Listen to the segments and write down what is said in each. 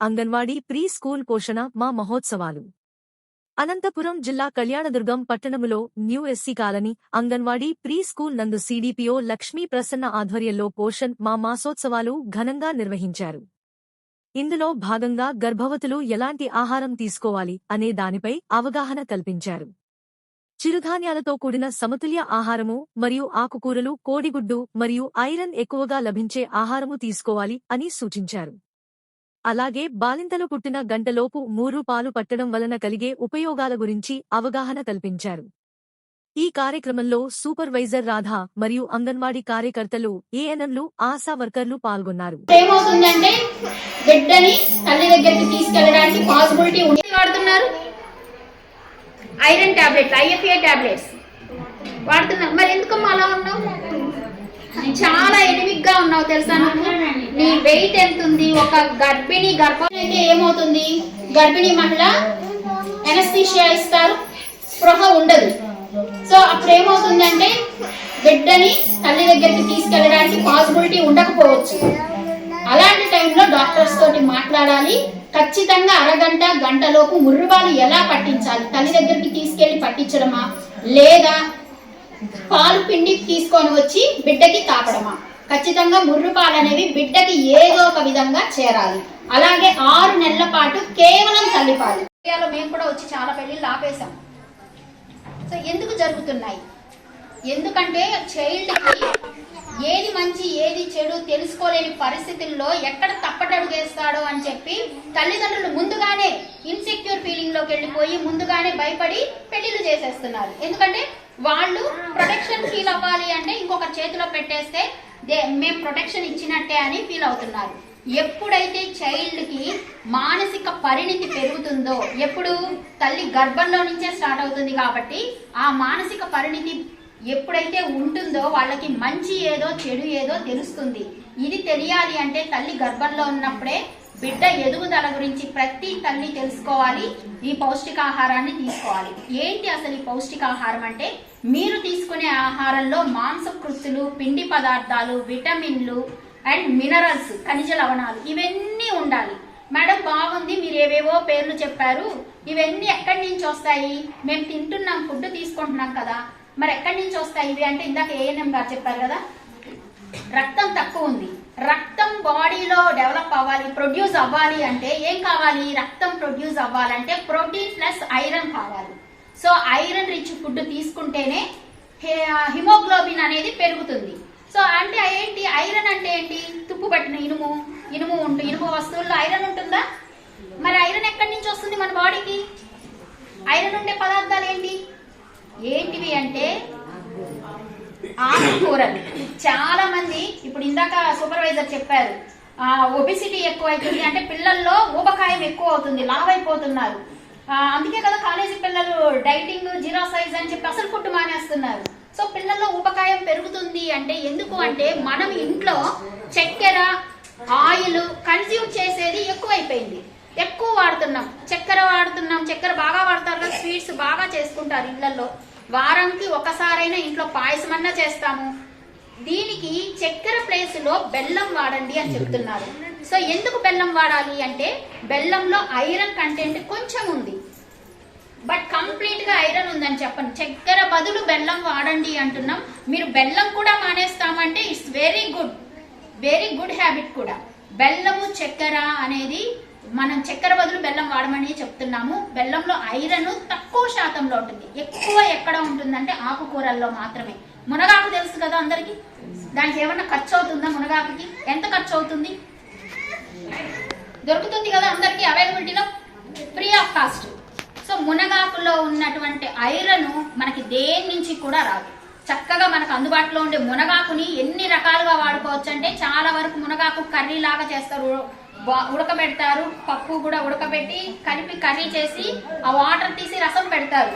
Anganwadi pre school పోషణ మా మహోత్సవాలు. అనంతపురం జిల్లా కళ్యాణదుర్గం పట్టణములో new SC colony anganwadi pre school నందు సీడీపీఓ లక్ష్మీ ప్రసన్న ఆధ్వర్యంలో పోషణ్ మా మాసోత్సవాలు ఘనంగా నిర్వహించారు. ఇందులో భాగంగా గర్భవతులు ఎలాంటి ఆహారం తీసుకోవాలి అనే దానిపై అవగాహన కల్పించారు. చిరుధాన్యాలతో కూడిన సమతుల్య ఆహారము మరియు ఆకుకూరలు కోడిగుడ్డు మరియు ఐరన్ ఎక్కువగా లభించే ఆహారము తీసుకోవాలి అని సూచించారు. అలాగే బాలింతలు పుట్టిన గంటలోపు మూరు పాలు పట్టడం వలన కలిగే ఉపయోగాల గురించి అవగాహన కల్పించారు. ఈ కార్యక్రమంలో సూపర్వైజర్ రాధా మరియు అంగన్వాడీ కార్యకర్తలు ఏఎన్ఎంలు ఆశా వర్కర్లు పాల్గొన్నారు. ఏమవుతుందంటే బిడ్డని తల్లి దగ్గరికి తీసుకెళ్ళడానికి పాసిబిలిటీ ఉంది. వాడుతున్నారు? ఐరన్ టాబ్లెట్స్ ఐఎఫ్ఏ టాబ్లెట్స్ వాడుతున్నారు. మరి ఎందుకమ్మా అలా ఉన్నాం చాలా గా ఉన్నావు తెలుసా నీ వెయిట్ ఎంత ఉంది ఒక గర్భిణి గర్భం అయితే ఏమవుతుంది? గర్భిణీ మహిళ ఎనస్థీషియా ఇస్తారు. స్పృహ ఉండదు. సో అప్పుడు ఏమవుతుందంటే బిడ్డని తల్లి దగ్గరికి తీసుకెళ్ళడానికి పాసిబిలిటీ ఉండకపోవచ్చు. అలాంటి టైంలో డాక్టర్స్ తోటి మాట్లాడాలి. ఖచ్చితంగా అరగంట గంటలోపు ముర్రుబాలు ఎలా పట్టించాలి? తల్లి దగ్గరికి తీసుకెళ్ళి పట్టించడమా? లేదా పాలు పిండి తీసుకొని వచ్చి బిడ్డకి తాపడమా? ఖచ్చితంగా ముర్రు పాలు అనేవి బిడ్డకి ఏదో ఒక విధంగా చేరాలి. అలాగే ఆరు నెలల పాటు కేవలం తల్లిపాలు మేము కూడా వచ్చి చాలా పెళ్ళిళ్ళు ఆపేశాం. సో ఎందుకు జరుగుతున్నాయి? ఎందుకంటే చైల్డ్కి ఏది మంచి ఏది చెడు తెలుసుకోలేని పరిస్థితుల్లో ఎక్కడ తప్పటడుగేస్తాడో అని చెప్పి తల్లిదండ్రులు ముందుగానే ఇన్సెక్యూర్ ఫీలింగ్లోకి వెళ్ళిపోయి ముందుగానే భయపడి పెళ్ళిళ్ళు చేసేస్తున్నారు. ఎందుకంటే వాళ్ళు ప్రొటెక్షన్ ఫీల్ అవ్వాలి అంటే ఇంకొక చేతిలో పెట్టేస్తే మేము ప్రొటెక్షన్ ఇచ్చినట్టే అని ఫీల్ అవుతున్నారు. ఎప్పుడైతే చైల్డ్కి మానసిక పరిణితి పెరుగుతుందో ఎప్పుడు తల్లి గర్భంలో నుంచే స్టార్ట్ అవుతుంది కాబట్టి ఆ మానసిక పరిణితి ఎప్పుడైతే ఉంటుందో వాళ్ళకి మంచి ఏదో చెడు ఏదో తెలుస్తుంది. ఇది తెలియాలి అంటే తల్లి గర్భంలో ఉన్నప్పుడే బిడ్డ ఎదుగుదల గురించి ప్రతి తల్లి తెలుసుకోవాలి ఈ పౌష్టికాహారాన్ని తీసుకోవాలి. ఏంటి అసలు ఈ పౌష్టికాహారం అంటే? మీరు తీసుకునే ఆహారంలో మాంసకృత్తులు పిండి పదార్థాలు విటమిన్లు అండ్ మినరల్స్ ఖనిజ లవణాలు ఇవన్నీ ఉండాలి. మేడం బాగుంది మీరు ఏవేవో పేర్లు చెప్పారు. ఇవన్నీ ఎక్కడి నుంచి వస్తాయి? మేము తింటున్నాం ఫుడ్ తీసుకుంటున్నాం కదా. మరి ఎక్కడి నుంచి వస్తాయి ఇవి? అంటే ఇందాక ఏఎన్ఎం గారు చెప్పారు కదా. రక్తం తక్కువ ఉంది రక్తం బాడీలో డెవలప్ అవ్వాలి ప్రొడ్యూస్ అవ్వాలి అంటే ఏం కావాలి? రక్తం ప్రొడ్యూస్ అవ్వాలంటే ప్రోటీన్ ప్లస్ ఐరన్ కావాలి. సో ఐరన్ రిచ్ ఫుడ్ తీసుకుంటేనే హిమోగ్లోబిన్ అనేది పెరుగుతుంది. సో అంటే ఏంటి? ఐరన్ అంటే ఏంటి? తుప్పు పట్టిన ఇనుము ఇనుము ఉంటుంది ఇనుము వస్తువుల్లో ఐరన్ ఉంటుందా? మరి ఐరన్ ఎక్కడి నుంచి వస్తుంది మన బాడీకి? ఐరన్ ఉండే పదార్థాలు ఏంటి? ఏంటివి అంటే ఆకుకూరలు. చాలా మంది ఇప్పుడు ఇందాక సూపర్వైజర్ చెప్పారు ఒబిసిటీ ఎక్కువ అవుతుంది అంటే పిల్లల్లో ఊబకాయం ఎక్కువ అవుతుంది లావైపోతున్నారు. అయిపోతున్నారు అందుకే కదా కాలేజీ పిల్లలు డైటింగ్ జీరో సైజ్ అని చెప్పి అసలు ఫుడ్ మానేస్తున్నారు. సో పిల్లల్లో ఊబకాయం పెరుగుతుంది అంటే ఎందుకు అంటే మనం ఇంట్లో చక్కెర ఆయిల్ కన్జ్యూమ్ చేసేది ఎక్కువైపోయింది. ఎక్కువ వాడుతున్నాం. చక్కెర వాడుతున్నాం. చక్కెర బాగా వాడతారు కదా స్వీట్స్ బాగా చేసుకుంటారు ఇళ్ళలో వారానికి ఒకసారైనా ఇంట్లో పాయసం అన్నా చేస్తాము. దీనికి చక్కెర ప్లేస్లో బెల్లం వాడండి అని చెప్తున్నారు. సో ఎందుకు బెల్లం వాడాలి అంటే బెల్లంలో ఐరన్ కంటెంట్ కొంచెం ఉంది. బట్ కంప్లీట్గా ఐరన్ ఉందని చెప్పండి. చక్కెర బదులు బెల్లం వాడండి అంటున్నాం. మీరు బెల్లం కూడా మానేస్తామంటే it's very good. Very good habit కూడా. బెల్లము చక్కెర అనేది మనం చక్కెర బదులు బెల్లం వాడమని చెప్తున్నాము. బెల్లంలో ఐరన్ తక్కువ శాతంలో ఉంటుంది. ఎక్కువ ఎక్కడ ఉంటుందంటే ఆకుకూరల్లో మాత్రమే. మునగాకు తెలుసు కదా అందరికి? దానికి ఏమన్నా ఖర్చు అవుతుందా మునగాకుకి? ఎంత ఖర్చు అవుతుంది? దొరుకుతుంది కదా అందరికి అవైలబిలిటీలో? ఫ్రీ ఆఫ్ కాస్ట్ సో మునగాకులో ఉన్నటువంటి ఐరన్ మనకి దేని నుంచి కూడా రాదు. చక్కగా మనకు అందుబాటులో ఉండే మునగాకుని ఎన్ని రకాలుగా వాడుకోవచ్చు అంటే చాలా వరకు మునగాకు కర్రీ లాగా చేస్తారు ఉడకబెడతారు పప్పు కూడా ఉడకబెట్టి కలిపి కర్రీ చేసి ఆ వాటర్ తీసి రసం పెడతారు.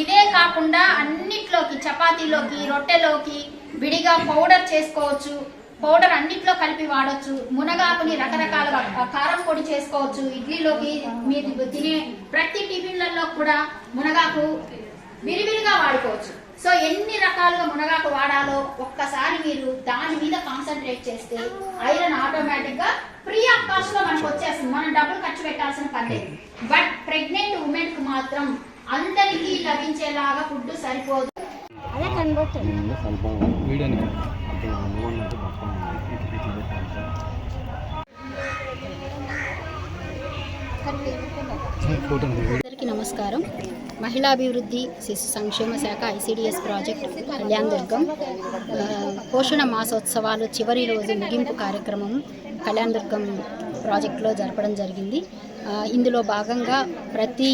ఇదే కాకుండా అన్నిట్లోకి చపాతీలోకి రొట్టెలోకి విడిగా పౌడర్ చేసుకోవచ్చు. పౌడర్ అన్నిట్లో కలిపి వాడొచ్చు. మునగాకుని రకరకాలుగా కారం పొడి చేసుకోవచ్చు. ఇడ్లీలోకి మీరు తినే ప్రతి టిఫిన్లలో కూడా మునగాకు విరివిరిగా వాడుకోవచ్చు. సో ఎన్ని రకాలుగా మునగాకు వాడాలో ఒక్కసారి మీరు దాని మీద కాన్సన్ట్రేట్ చేస్తే ఐరన్ ఆటోమేటిక్గా ఫ్రీ ఆఫ్ కాస్ట్లో మనకు వచ్చేస్తుంది మనం డబ్బులు ఖర్చు పెట్టాల్సిన పని బట్ ప్రెగ్నెంట్ ఉమెన్కు మాత్రం అందరికీ లభించేలాగా ఫుడ్ సరిపోదు. అదే కనబడుతుంది అందరికీ నమస్కారం. మహిళాభివృద్ధి శిశు సంక్షేమ శాఖ ఐసిడిఎస్ ప్రాజెక్ట్ కళ్యాణ్ దుర్గం. పోషణ మాసోత్సవాలు చివరి రోజు ముగింపు కార్యక్రమం కళ్యాణ్ దుర్గం ప్రాజెక్టులో జరపడం జరిగింది. ఇందులో భాగంగా ప్రతి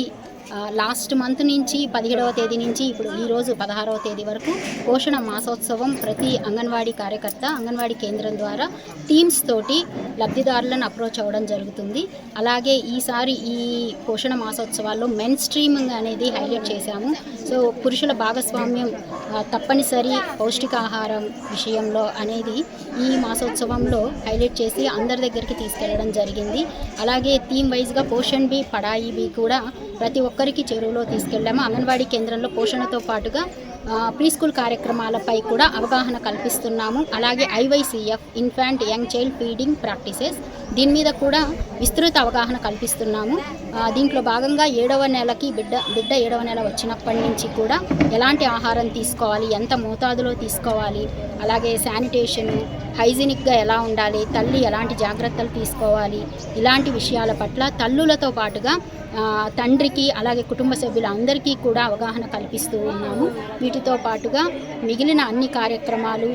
లాస్ట్ మంత్ నుంచి పదిహేడవ తేదీ నుంచి ఇప్పుడు ఈరోజు పదహారవ తేదీ వరకు పోషణ మాసోత్సవం ప్రతి అంగన్వాడీ కార్యకర్త అంగన్వాడీ కేంద్రం ద్వారా టీమ్స్ తోటి లబ్ధిదారులను అప్రోచ్ అవ్వడం జరుగుతుంది. అలాగే ఈసారి ఈ పోషణ మాసోత్సవాల్లో మెన్ స్ట్రీమింగ్ అనేది హైలైట్ చేశాము. సో పురుషుల భాగస్వామ్యం తప్పనిసరి పౌష్టికాహారం విషయంలో అనేది ఈ మాసోత్సవంలో హైలైట్ చేసి అందరి దగ్గరికి తీసుకెళ్ళడం జరిగింది. అలాగే థీమ్ వైజ్గా పోషన్ బి పడాయి బి కూడా ప్రతి ఒక్కరికి చెరువులో తీసుకెళ్ళాము. అంగన్వాడీ కేంద్రంలో పోషణతో పాటుగా ప్రీ స్కూల్ కార్యక్రమాలపై కూడా అవగాహన కల్పిస్తున్నాము. అలాగే IYCF infant young child feeding practices దీని మీద కూడా విస్తృత అవగాహన కల్పిస్తున్నాము. దీంట్లో భాగంగా ఏడవ నెలకి బిడ్డ బిడ్డ ఏడవ నెల వచ్చినప్పటి నుంచి కూడా ఎలాంటి ఆహారం తీసుకోవాలి ఎంత మోతాదులో తీసుకోవాలి అలాగే శానిటేషన్ హైజీనిక్గా ఎలా ఉండాలి తల్లి ఎలాంటి జాగ్రత్తలు తీసుకోవాలి ఇలాంటి విషయాల పట్ల తల్లులతో పాటుగా తండ్రికి అలాగే కుటుంబ సభ్యులందరికీ కూడా అవగాహన కల్పిస్తూ ఉన్నాము. వీటితో పాటుగా మిగిలిన అన్ని కార్యక్రమాలు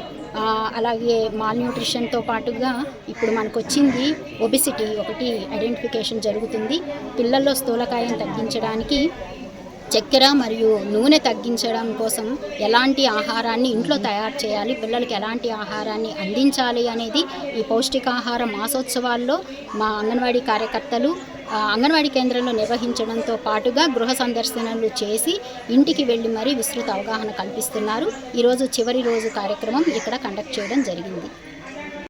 అలాగే మాల్ న్యూట్రిషన్తో పాటుగా ఇప్పుడు మనకు వచ్చింది ఒబిసిటీ ఒకటి ఐడెంటిఫికేషన్ జరుగుతుంది. పిల్లల్లో స్థూలకాయం తగ్గించడానికి చక్కెర మరియు నూనె తగ్గించడం కోసం ఎలాంటి ఆహారాన్ని ఇంట్లో తయారు చేయాలి పిల్లలకి ఎలాంటి ఆహారాన్ని అందించాలి అనేది ఈ పౌష్టికాహార మాసోత్సవాల్లో మా అంగన్వాడీ కార్యకర్తలు అంగన్వాడీ కేంద్రంలో నిర్వహించడంతో పాటుగా గృహ సందర్శనలు చేసి ఇంటికి వెళ్ళి మరీ విస్తృత అవగాహన కల్పిస్తున్నారు. ఈరోజు చివరి రోజు కార్యక్రమం ఇక్కడ కండక్ట్ చేయడం జరిగింది.